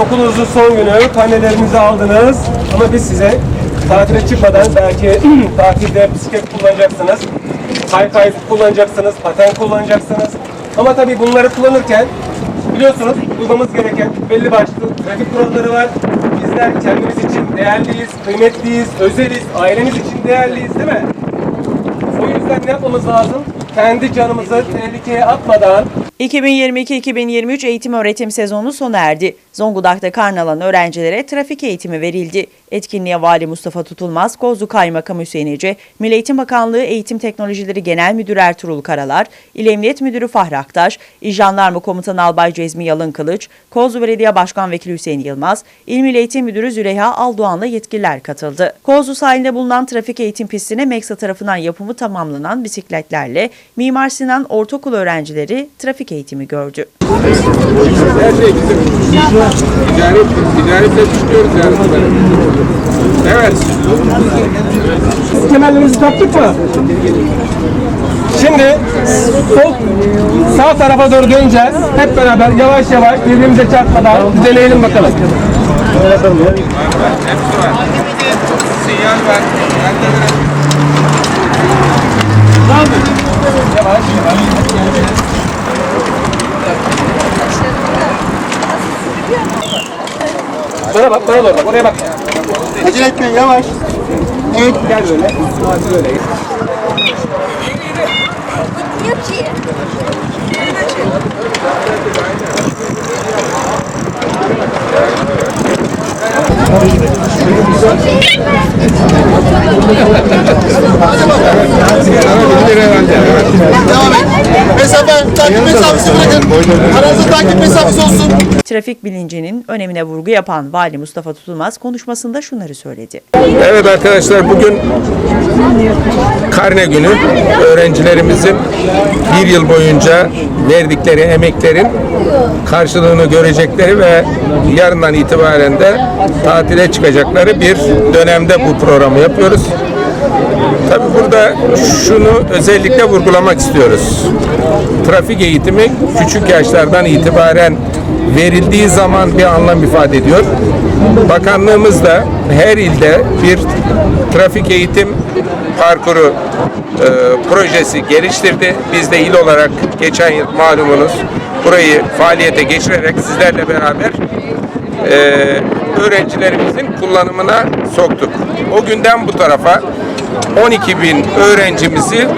okulunuzun son günü, karnelerinizi aldınız. Ama biz size tatile çıkmadan belki tatilde bisiklet kullanacaksınız, kaykay kullanacaksınız, paten kullanacaksınız. Ama tabii bunları kullanırken biliyorsunuz uymamız gereken belli başlı trafik kuralları var. Bizler kendimiz için değerliyiz, kıymetliyiz, özeliz, ailemiz için değerliyiz değil mi? O yüzden ne yapmamız lazım? Kendi canımızı tehlikeye atmadan 2022-2023 eğitim öğretim sezonu sona erdi. Zonguldak'ta karne alan öğrencilere trafik eğitimi verildi. Etkinliğe Vali Mustafa Tutulmaz, Kozlu Kaymakamı Hüseyin Ece, Milli Eğitim Bakanlığı Eğitim Teknolojileri Genel Müdürü Ertuğrul Karalar, İl Emniyet Müdürü Fahri Aktaş, İl Jandarma Komutanı Albay Cezmi Yalın Kılıç, Kozlu Belediye Başkan Vekili Hüseyin Yılmaz, İl Milli Eğitim Müdürü Züleyha Aldoğan'la yetkililer katıldı. Kozlu sahilinde bulunan trafik eğitim pistine Meksa tarafından yapımı tamamlanan bisikletlerle Mimar Sinan Ortaokul öğrencileri trafik eğitimi gördü. Her şey bizim ticaret, ticaretle düşünüyoruz yani. Evet. kemerlerimizi taktık mı? Şimdi sol sağ tarafa doğru döneceğiz. Hep beraber yavaş yavaş birbirimize çarpmadan bir deneyelim bakalım. Hepsi var. Sinyal var. Ben de biraz Yavaş yavaş. Bana bak, bana doğru bak, oraya bak. Acele etmeyin yavaş. Evet. Gel böyle. Hadi böyle. herhalde. Evet. Devam et. Mesafe, takip mesafesi bırakın. Aranızda takip mesafesi olsun. Trafik bilincinin önemine vurgu yapan Vali Mustafa Tutulmaz konuşmasında şunları söyledi. Evet arkadaşlar bugün karne günü öğrencilerimizin bir yıl boyunca verdikleri emeklerin karşılığını görecekleri ve yarından itibaren de tatile çıkacakları bir dönemde bu programı yapıyoruz. Tabii burada şunu özellikle vurgulamak istiyoruz. Trafik eğitimi küçük yaşlardan itibaren verildiği zaman bir anlam ifade ediyor. Bakanlığımız da her ilde bir trafik eğitim parkuru e, projesi geliştirdi. Biz de il olarak geçen yıl malumunuz burayı faaliyete geçirerek sizlerle beraber e, öğrencilerimizin kullanımına soktuk. O günden bu tarafa 12 bin öğrencimizi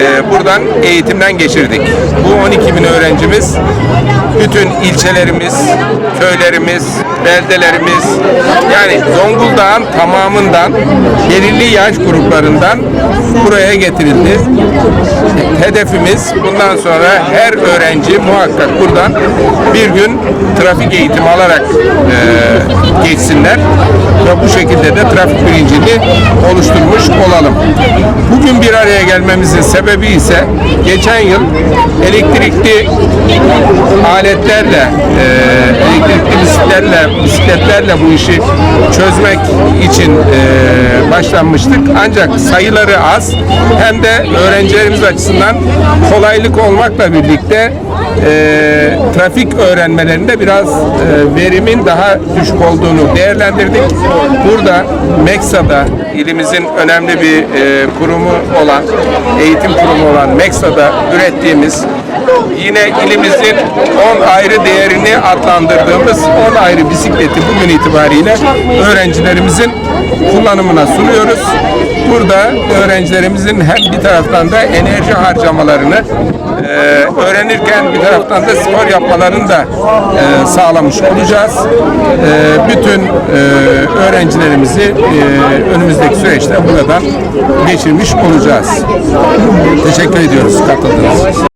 e, buradan eğitimden geçirdik. Bu 12 bin öğrencimiz bütün ilçelerimiz, köylerimiz, beldelerimiz yani Zonguldak'ın tamamından belirli yaş gruplarından buraya getirildi. Hedefimiz bundan sonra her öğrenci muhakkak buradan bir gün trafik eğitimi alarak e, geçsinler ve bu şekilde de trafik bilincini oluşturmuş olalım. Bugün bir araya gelmemizin sebebi ise geçen yıl elektrikli aletlerle, e, elektrikli bisikletlerle, bisikletlerle bu işi çözmek için e, başlanmıştık. Ancak sayıları az hem de öğrencilerimiz açısından kolaylık olmakla birlikte e, trafik öğrenmelerinde biraz e, verimin daha düşük olduğunu değerlendirdik. Burada Meksa'da ilimizin önemli bir e, kurumu olan, eğitim kurumu olan Meksa'da ürettiğimiz yine ilimizin 10 ayrı değerini adlandırdığımız 10 ayrı bisikleti bugün itibariyle öğrencilerimizin kullanımına sunuyoruz. Burada öğrencilerimizin hem bir taraftan da enerji harcamalarını e, öğrenirken bir taraftan da spor yapmalarını da e, sağlamış olacağız. E, bütün e, öğrencilerimizi e, önümüzdeki süreçte buradan geçirmiş olacağız. Teşekkür ediyoruz katıldığınız için.